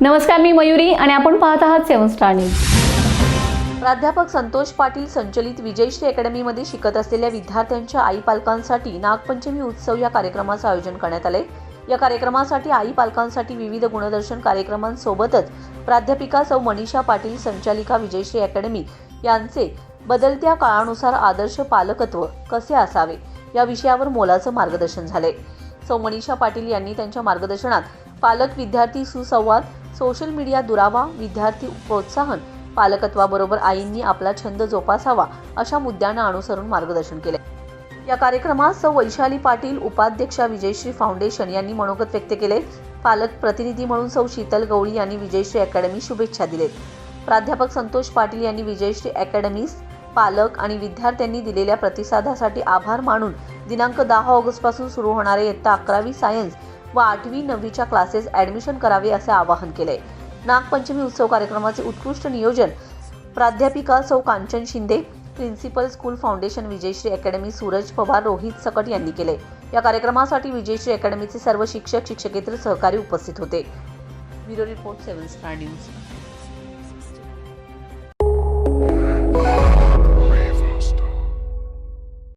नमस्कार मी मयुरी आणि आपण पाहत आहात सेवन स्टार न्यूज. प्राध्यापक संतोष पाटील संचलित विजयश्री अकॅडमीमध्ये शिकत असलेल्या विद्यार्थ्यांच्या आई पालकांसाठी नागपंचमी उत्सव या कार्यक्रमाचं आयोजन करण्यात आले या कार्यक्रमासाठी आई पालकांसाठी विविध गुणदर्शन कार्यक्रमांसोबतच प्राध्यापिका सौ मनीषा पाटील संचालिका विजयश्री अकॅडमी यांचे बदलत्या काळानुसार आदर्श पालकत्व कसे असावे या विषयावर मोलाचं मार्गदर्शन झाले सौ मनीषा पाटील यांनी त्यांच्या मार्गदर्शनात पालक विद्यार्थी सुसंवाद सोशल मीडिया दुरावा विद्यार्थी प्रोत्साहन पालकत्वाबरोबर आईंनी आपला छंद जोपासावा अशा मुद्द्यांना अनुसरून मार्गदर्शन केले. या कार्यक्रमात सौ. वैशाली पाटील उपाध्यक्षा विजयश्री फाउंडेशन यांनी मनोगत व्यक्त केले. पालक प्रतिनिधी म्हणून सौ. शीतल गवळी यांनी विजयश्री अकॅडमी शुभेच्छा दिलेत प्राध्यापक संतोष पाटील यांनी विजयश्री अकॅडमीस पालक आणि विद्यार्थ्यांनी दिलेल्या प्रतिसादासाठी आभार मानून दिनांक दहा ऑगस्टपासून सुरू होणारे इयत्ता अकरावी सायन्स व आठवी नववीच्या क्लासेस ॲडमिशन करावे असे आवाहन केले. नागपंचमी उत्सव कार्यक्रमाचे उत्कृष्ट नियोजन प्राध्यापिका सौ Kanchan Shinde principal school foundation Vijayshree academy Suraj Pawar Rohit Sakat यांनी केले. या कार्यक्रमासाठी विजयश्री अकॅडमीचे सर्व शिक्षक शिक्षकेतर सहकारी उपस्थित होते. Bureau report seven star news.